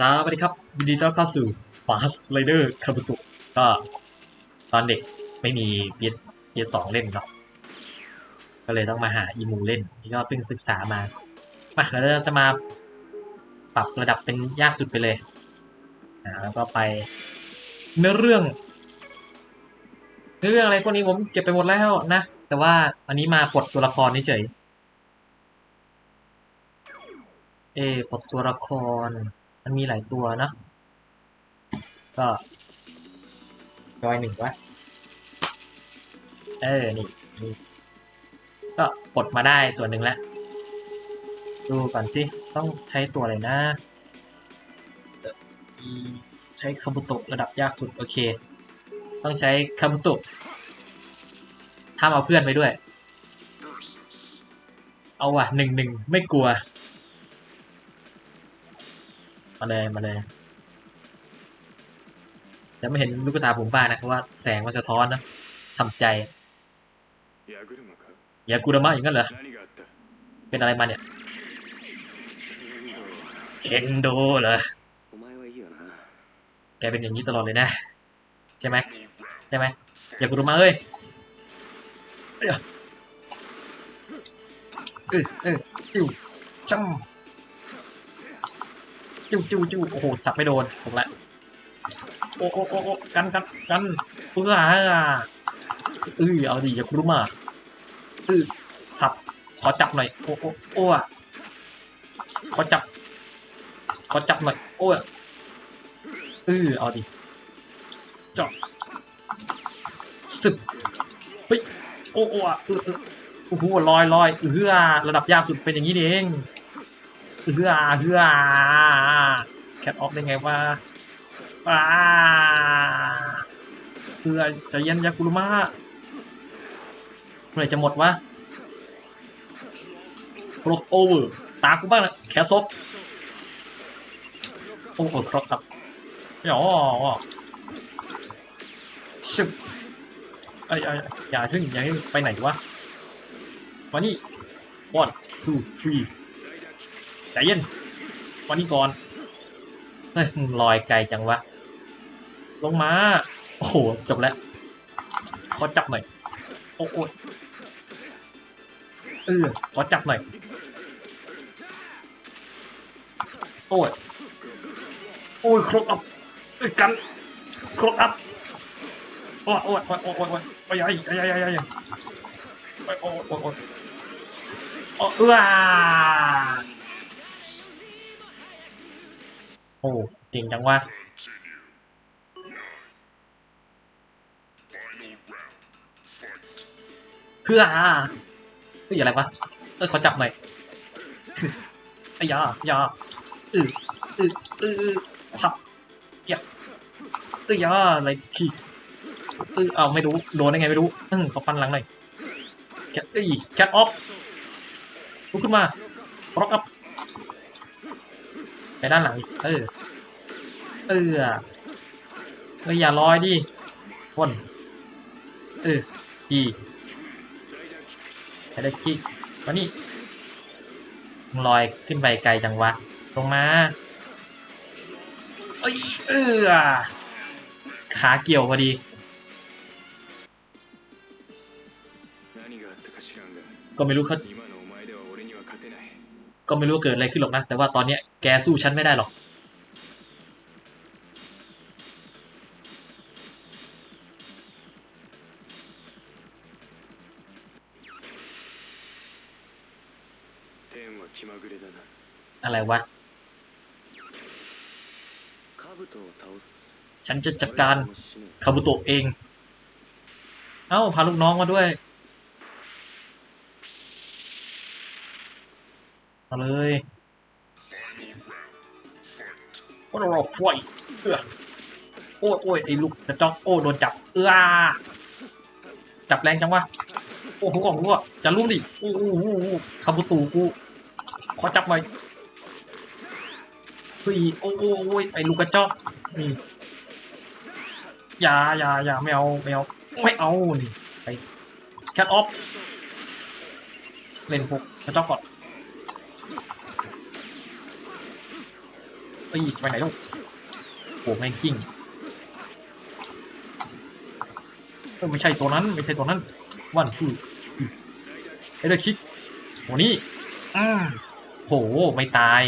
สวัสดีครับยินดีต้อนรับเข้าสู่ Fast Rider Kabuto ก็ตอนเด็กไม่มี PS PS2 เล่นเนาะก็เลยต้องมาหาอีมูเล่นนี่ก็เพิ่งศึกษามามาแล้วเราจะมาปรับระดับเป็นยากสุดไปเลยแล้วก็ไปเนื้อเรื่องเนื้อเรื่องอะไรพวกนี้ผมเก็บไปหมดแล้วนะ แต่ว่าอันนี้มาปลดตัวละครเฉยเอปลดตัวละคร มันมีหลายตัวเนะก็จอยหนึ่งวะเออนี่นี่ ก็ปลดมาได้ส่วนหนึ่งแล้ว ดูก่อนสิ ต้องใช้ตัวอะไรนะใช้คาบุโตะระดับยากสุด โอเค ต้องใช้คาบุโตะถ้ามเอาเพื่อนไปด้วย เอาว่ะหนึ่งหนึ่งไม่กลัว มาเลยมาเลยจะไม่เห็นลูกตาผมบ้างนะเพราะว่าแสงมันสะท้อนนะทำใจยากูระมะอย่างนั้นเหรอเป็นอะไรมาเนี่ยเคนโดเหรอแกเป็นอย่างนี้ตลอดเลยนะ ใช่ไหมใช่ไหมยากูระมะเอ้ยเออเออเออจ้ำ จิ้วจิ้วจิ้วโอ้โหสับไม่โดนถูกละโอ้โอ้โอ้โอ้กันกันกันเอออะเออเอาดิอย่ากูดามะเออสับขอจับหน่อยโอ้โอ้โอ้ขอจับขอจับหน่อยโอ้เออเอาดิจอบสึบเฮ้ยโอ้โอ้เออเออโอ้โหลอยลอยเออระดับยากสุดเป็นอย่างนี้เอง เออเออแคทออฟได้ไงวะว้าเพื่อจะเย็นยากุรุมะเมื่อไหร่จะหมดวะโปรโอเวอร์ตากูบ้างนะแคสซบโอ้โหครบครับอ๋อชิบไอ้ไอ้อย่าเพิ่งอย่าเพิ่งไปไหนวะมานี่ one two three ใจเย็นมานี่ก่อน เฮ้ยลอยไกลจังวะ ลงมา โอ้โห จบแล้วขอจับหน่อย โอ้โหเออขอจับหน่อย โอ้ย โอ้ยครกอัพเอ้ยกันครกอัพโอ้ยโอ้ยโอ้ยโอ้ยโอ้ยโอ้ยโอ้ยไอ้ไอ้ไอ้ไอ้ไอ้โอ้ยโอ้ยโอ้ยโอ้ยโอ้ยเอื้อโอ้ เก่งจังวะเพื่อเฮ้ยอะไรวะเออขอจับหน่อยไอ้ยายาอืออืออือสับเยะเอ้ยยาอะไรขี้เออเอาไม่รู้โดนได้ไงไม่รู้อืมขอฟันหลังหน่อยแคทเอ้ยแคทออฟลุกขึ้นมาร็อกอัพไปด้านหลังเออ เออเอออย่าลอยดิพ่นเออดีแค่ได้คิดวันนี้ลอยขึ้นไปไกลจังวะ ลงมาเอ้ยเออขาเกี่ยวพอดีก็ไม่รู้เขาก็ไม่รู้เกิดอะไรขึ้นหรอกนะ แต่ว่าตอนเนี้ยแกสู้ฉันไม่ได้หรอก อะไรวะ ฉันจะจัดการคาบุโตะเอง เอ้า พาลูกน้องมาด้วย มาเลยโอ้โหฟวยเออโอ้ยโอ้ยไอ้ลูกกระจ้องโอ้โดนจับ เออจับแรงจังวะโอ้โหกล่องรั่วจะรูปดิโอ้โหคาบุตูกูขอจับหน่ เฮ้ยโอ้โอ้ยไอ้ลูกกระจอกนี่อย่าอย่าอย่าไม่เอาไม่เอาไม่เอานี่ไปแคทออฟเล่นพวกกระจอกก่อนเอ้ยไปไหนลูกโอ้แม่งกิ้งไม่ใช่ตัวนั้นไม่ใช่ตัวนั้นวันคือเอเด็กคิกโหนี่อ้าโหไม่ตาย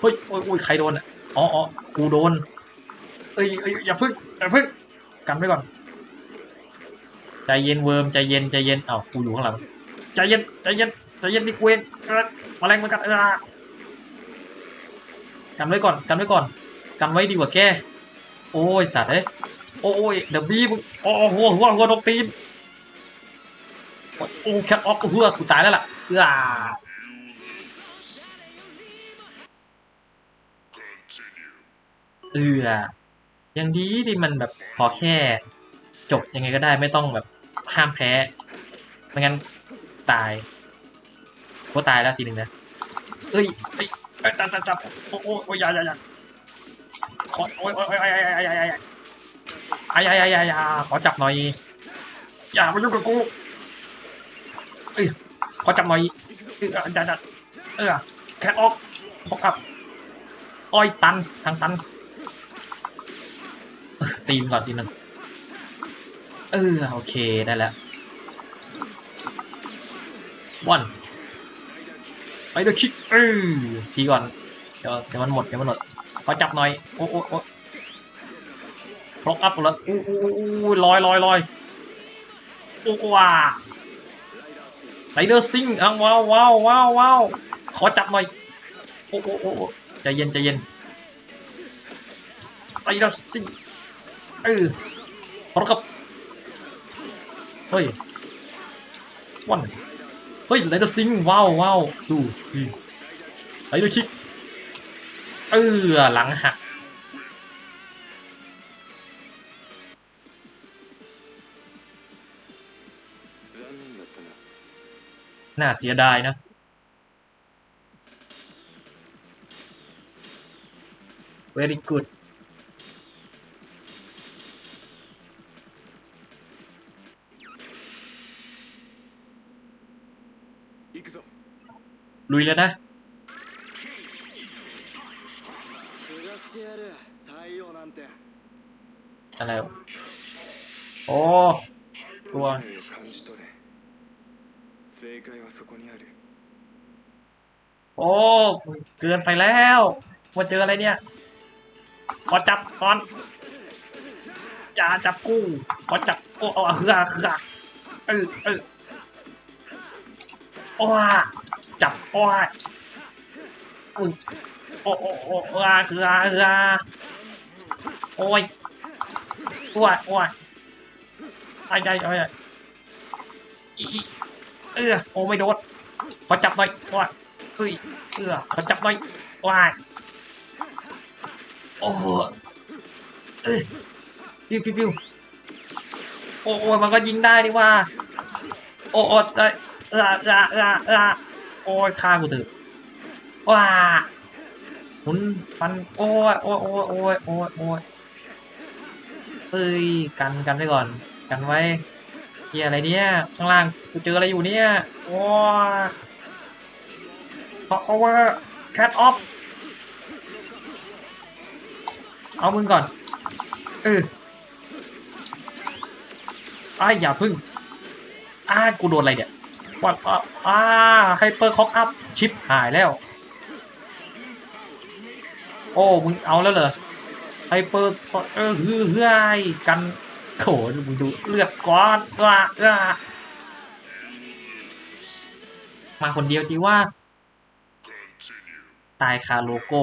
เฮ้ยโอ้ยใครโดนอะอ๋ออ๋อกูโดน เอ้ยเอ้ยอย่าพึ่งอย่าพึ่งกันไว้ก่อนใจเย็นเวิร์มใจเย็นใจเย็นเอ้ากูอยู่ข้างหลังใจเย็นใจเย็นใจเย็นมิเวนมาแรงมันกัดเออกันไว้ก่อนกันไว้ก่อนกันไว้ดีกว่าแกโอ้ยสัตว์เอ้ยโอ้ยเดบี้มึงโอ้หัวหัวหัวนกตีนโอ้แค่ออกหัวกูตายแล้วล่ะเออ เออยังดีที่มันแบบขอแค่ จบยังไงก็ได้ไม่ต้องแบบห้ามแพ้ไม่งั้นตายก็ตายแล้วทีหนึ่งนะเอ้ยเอ้ยจับจับจับโอ้โอ้ยอย่าอย่าอย่าขอโอ้ยโอ้ยโอ้ยโอ้ยโอ้ยอ้ยโอ้ยโอ้ยโอ้ยขอจับหน่อยอย่ามายุ่งกับกูเอ้ยขอจับหน่อยเอออย่าอย่เออแค่ออกขอกับอ้อยตันทางตัน ตีมก่อนทีนึงนเออโอเคได้แล้ววันไปเดอะคิกเออทีก่อนเดี๋ยวเดี๋ยวมันหมดเดี๋ยวมันหมดขอจับหน่อยโอ้โอ้โอ้พล็อกอัพแล้วอู้อู้ลอยลอยลอยโอ้ว้าไรเดอร์สติงอ้าวว้าวว้าวว้าวว้าวขอจับหน่อยโอ้โอ้โอ้ใจเย็นใจเย็นไรเดอร์สติง เออขอครับเฮ้ยวันเฮ้ยไลเดอร์ซิงว้าวว้าวดูดีไลเดอร์คิกเออหลังหักน่าเสียดายนะเว r y good ลุยแล้วนะอะไรโอ้ตัวโอ้เกินไปแล้วมาเจออะไรเนี่ย ขอจับก่อนจ่าจับกู้ขอจับโอ้เอฮืฮือเออเออโอ้ จับโอ้ยโอ้โอ้โอ้อคืออะไรคืออาโอ้ยโอ้ยโอ้ยไอ้ไอ้ไอ้เออโอ้ไม่โดนขอจับหน่อยโอ้ยเอ้ยเออขอจับหน่อยโอ้ยโอ้โหเอ้ยปิวปิววโอ้ยมันก็ยิงได้นี่ว่า โอ้โอ้เออเออเออเออ โอ้ยฆ่ากูเถอะว้าหุนฟันโอ้ยโอ้ยโอ้ยโอ้ยโอ้ยโอ้ยเอ้ยกันกันไว้ก่อน กันไว้เฮียอะไรเนี่ยข้างล่างกูเจออะไรอยู่เนี่ยว้าท็อกโอเว่าแคทออฟเอามึงก่อนเอออ้าอย่าพึ่งอ้ากูโดนอะไรเนี่ย วัดอ่าไฮเปอร์คอกอัพชิปหายแล้ว โอ้ มึงเอาแล้วเหรอไฮเปอร์สเออเฮ้ยกันโขนมึงดูเลือดก้อนก้าามาคนเดียวดีว่า ตายคาโลโก้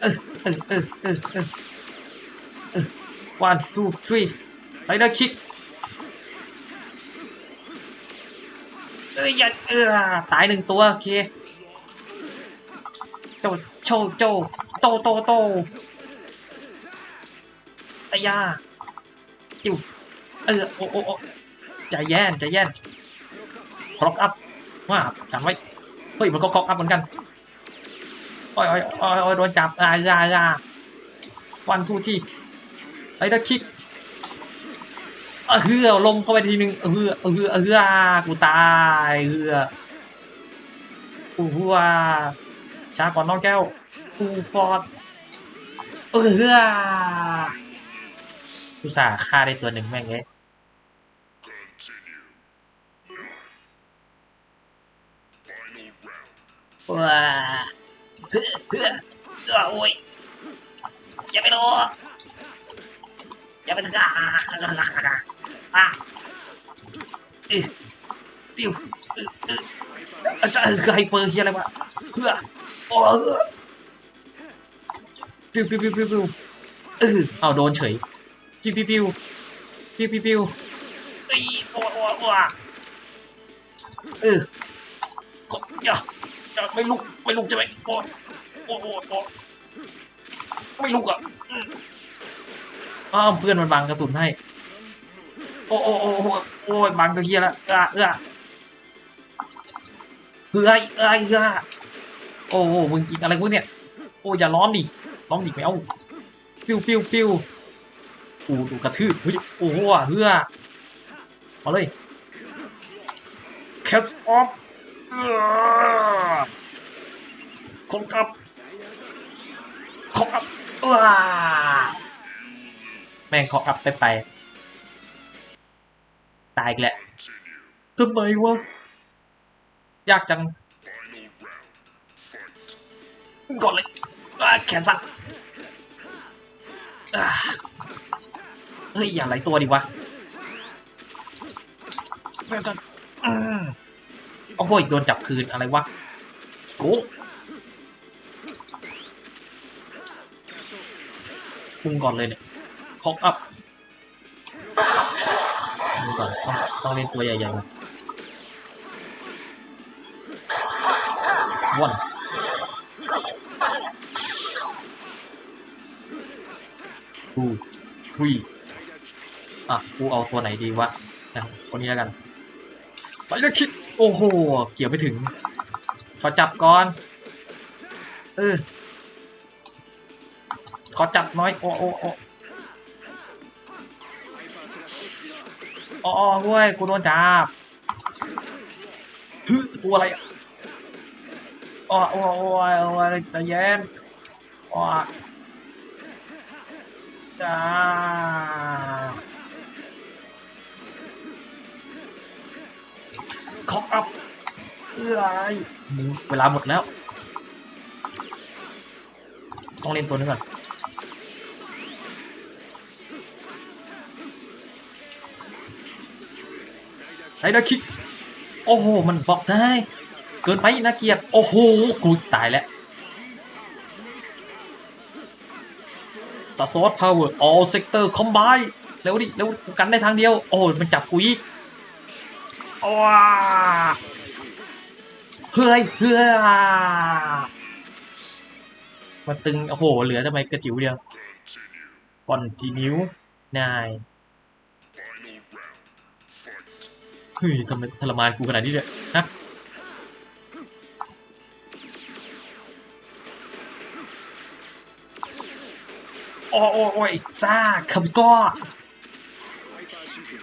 เออเออเออเออเออเออ one two three ไรเดอร์คิกเอ้ยยัดเออตายหนึ่งตัวโอเคโจโจโจโตโตโตอายาจิวเออโอโอโอจะแย่นจะแย่นคล็อกอัพว้าจันไว้ เฮ้ย มันก็คล็อกอัพเหมือนกัน อ้ยโอ้ยโอ้ยโอ้ยโดนจับอ่าอ่าอ่าวันทูที่ไอ้ดักคิกเออเฮือลมเข้าไปทีนึงเออเฮือเออเฮือเออเฮือกูตายเฮือกูหัวช้าก่อนน้องแก้วกูฟอร์ดเออเฮือกูสาฆ่าได้ตัวหนึ่งแม่งเอ้ยว้า เฮือเฮือเออโอ้ยอย่าไปโดนอย่าไปฆ่าอะเอ้ยปิ้วเออเอออาจารย์คือไฮเปอร์เฮียอะไรวะเพื่อโอ้เออปิ้วปิวปิวปิวปิวเออเอาโดนเฉยปิวปิวปิวปิวปิวปิวเอ้ยโอ้โอ้โอ้เออก็อย่าอย่า ไม่ลุกไม่ลุกใช่ไหมโอ้โอ้โอ้โอ้ไม่ลุกอะอืมอ้าวเพื่อนมันบังกระสุนให้ โอ้โอ้โอ้โอ้โอ้ยบังตัวเฮียละเออเออเฮ้ยเอ้ยเฮ้ยโอ้โหมึงกินอะไรพวกเนี่ยโอ้อย่าล้อมดิล้อมดิไม่เอาปิ้วปิ้วปิ้วอูดูกระทืบเฮ้ยโอ้โหเฮือเอาเลย catch off เออ คงกับคงกับเออแม่งคงกับไปไป ตายอีกแหละทำไมวะ ยากจังก่อนเลยแขนสั่นเฮ้ย อย่าไหลตัวดิวะแขนสั่น โอ้โหโดนจับคืนอะไรวะกงพุ่งก่อนเลยเนี่ยคอกอัพดูก่อนต้องต้องเล่นตัวใหญ่ๆก่อนว่อนกูทุยอะกูเอาตัวไหนดีวะอะคนนี้แล้วกัน ไปแล้วคิด โอ้โห เกี่ยวไปถึง ขอจับก่อน เออ ขอจับน้อย โอ้โอ้โอ้อ๋อเว้ย กูโดนจับฮึตัวอะไรอะอ๋อโอ้ยโอ้โอ้ใจเย็นอ๋อจ้า คอกอัพเอ้ยเวลาหมดแล้ว ต้องเล่นตัวนึงก่อนไอ้ดาคิก โอ้โห มันบอกได้ เกินไปน่าเกียด โอ้โห กูตายแล้วสซอสพาวเวอร์ all sector combine เร็วดิ เร็วกันได้ทางเดียว โอ้ยมันจับกูอีก ว้าเฮ้ยเฮ้ยมันตึง โอ้โห เหลือทำไมกระจิ๋วเดียวก่อนจีนิ้วนายเฮ้ยทำไมทรมานกูขนาดนี้เนี่ยฮะโอ้โอ้โอ้ยซ่าคาบิโต้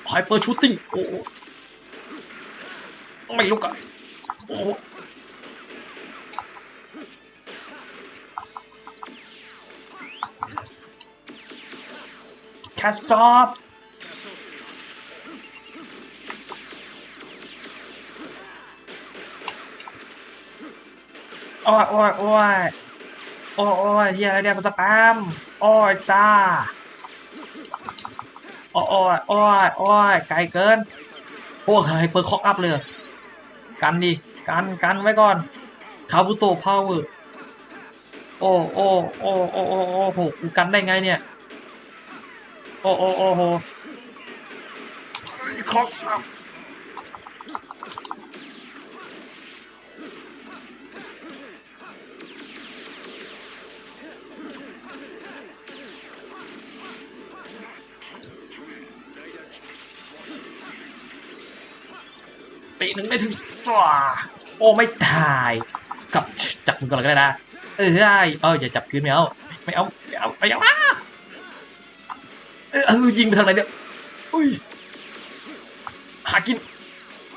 ไฮเปอร์ชูตติ้งโอ้ ไม่ลุกอะโอ้แคสซอฟโอ้ยโอ้ยโอ้ยโอ้ยโอ้ยเฮียอะไรเนี่ยมันสแปมโอ้ยซ่าโอ้ยโอ้ยโอ้ยโอ้ยไกลเกิน โอ้ยเปิดคอกอัพเลย กันดิกันกันไว้ก่อนคาบุโตะพาวเวอร์โอ้โอ้โอ้โอ้โอ้โอ้โหกูกันได้ไงเนี่ยโอ้โอ้โอ้โหคอกตีหนึ่งไม่ถึง โอ้ไม่ตายกับจับมือก่อนก็ได้นะเออได้เอออย่าจับคืนไม่เอาไม่เอาไม่เอาไม่เอาอะเออเออยิงไปทางไหนเนี่ยอุ้ยหากิน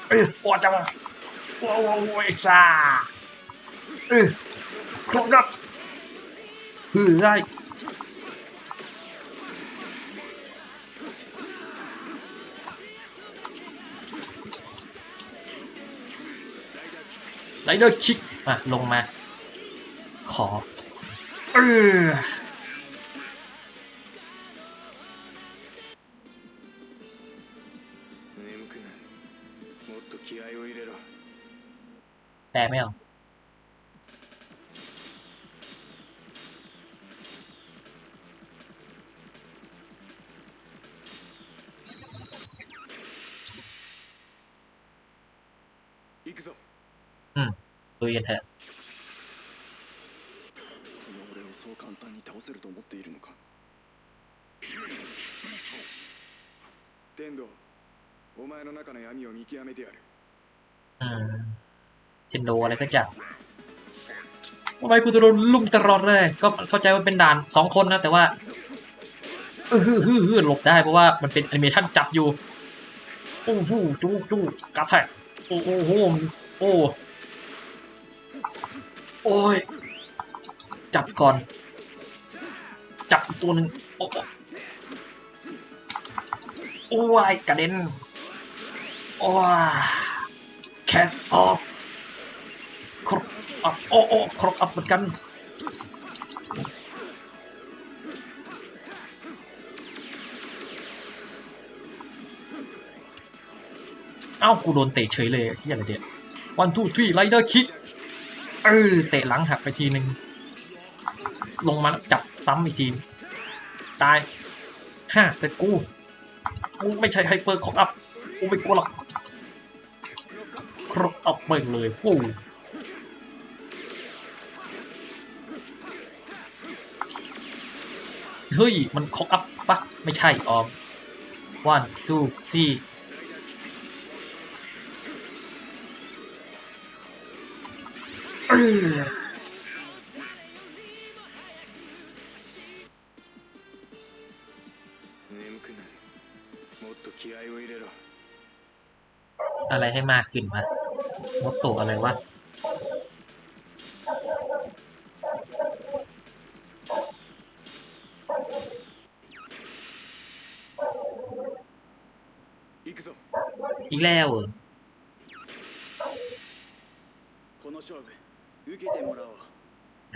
เออปวดจังโอ้โหเอ็กซ่าเออครบครับเออ ไรเดอร์คิกมาลงมา ขออแต่ไม่เอา ดูกันเถอะ この俺をそう簡単に倒せると思っているのか天道お前の中の闇を見極めてやる อืมเทนโดอะไรสักอย่างทำไมกูจะโดนลุ่มตลอดเลย ก็เข้าใจว่าเป็นด่านสองคนนะ แต่ว่าเออฮือฮือฮือหลบได้เพราะว่ามันเป็นแอนิเมชันจับอยู่ โอ้โหจู้จู้กระแทกโอ้โหโอ้ โอ้ย จับก่อน จับตัวหนึ่งโอ้โอ้ยกระเด็น โอ้ยแคสออฟครบอัพโอ้โอ้ครบอัพเหมือนกันเอ้ากูโดนเตะเฉยเลยที่อะไรเด็ดวันทูทรีไรเดอร์คิก เออเตะหลังหักไปทีหนึ่งลงมาจับซ้ำอีกที ตายห้าเสร็จกูกูไม่ใช่ไฮเปอร์ของอัพกูไม่กลัวหรอกครบอัพไปเลยฟูเฮ้ย มันครบอัพปะไม่ใช่ออม one two three อะไรให้มากขึ้นวะมดตัวอะไรวะอีกแล้วเหรอ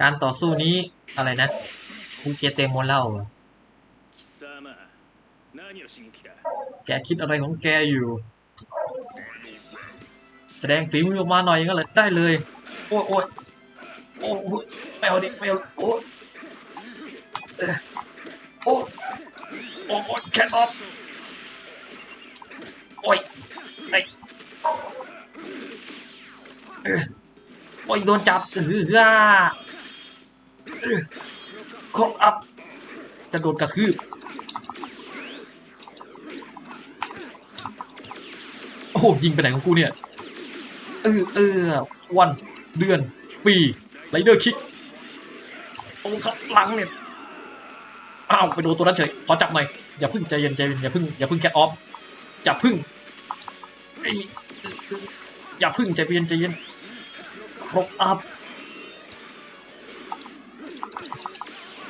การต่อสู้นี้อะไรนะคูเกเตโมเล่าแกคิดอะไรของแกอยู่ แสดงฝีมือออกมาหน่อยก็เลยได้เลย โอ้ยโอ้ยโอ้ยไม่อดิไม่เอาโอ้โอ้โอ้แคปออฟโอ้ยไอ โอ้ยโดนจับเออฮ่าเออครบอัพจะโดนกระคืบโอ้โหยิงไปไหนของกูเนี่ยเออเออวันเดือน ปีไรเดอร์คิกโอ้ครับหลังเนี่ยอ้าวไปโดนตัวนั้นเฉยขอจับหน่อยอย่าพึ่งใจเย็นใจเย็นอย่าพึ่งอย่าพึ่งแกออฟอย่าพึ่งไอ้อย่าพึ่งใจเย็นใจเย็น ครบอัพ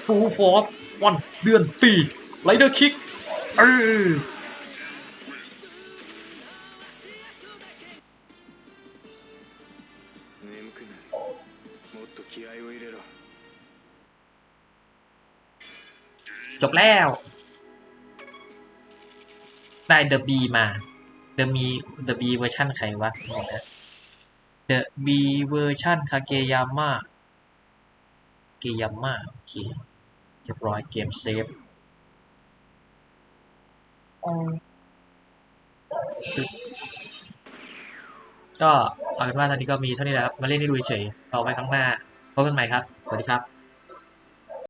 ทูฟอร์สวันเดือนปีไรเดอร์คิกเออจบแล้ว ได้เดอะบีมา เดอะมีเดอะบีเวอร์ชั่นใครวะ เดอะบีเวอร์ชันคาเกยาม่าเกยาม่าโอเคเรียบร้อยเกมเซฟก็เอาเป็นว่าตอนนี้ก็มีเท่านี้แหละครับ มาเล่นให้ดูเฉยเอาไว้ครั้งหน้าพบกันใหม่ครับ สวัสดีครับ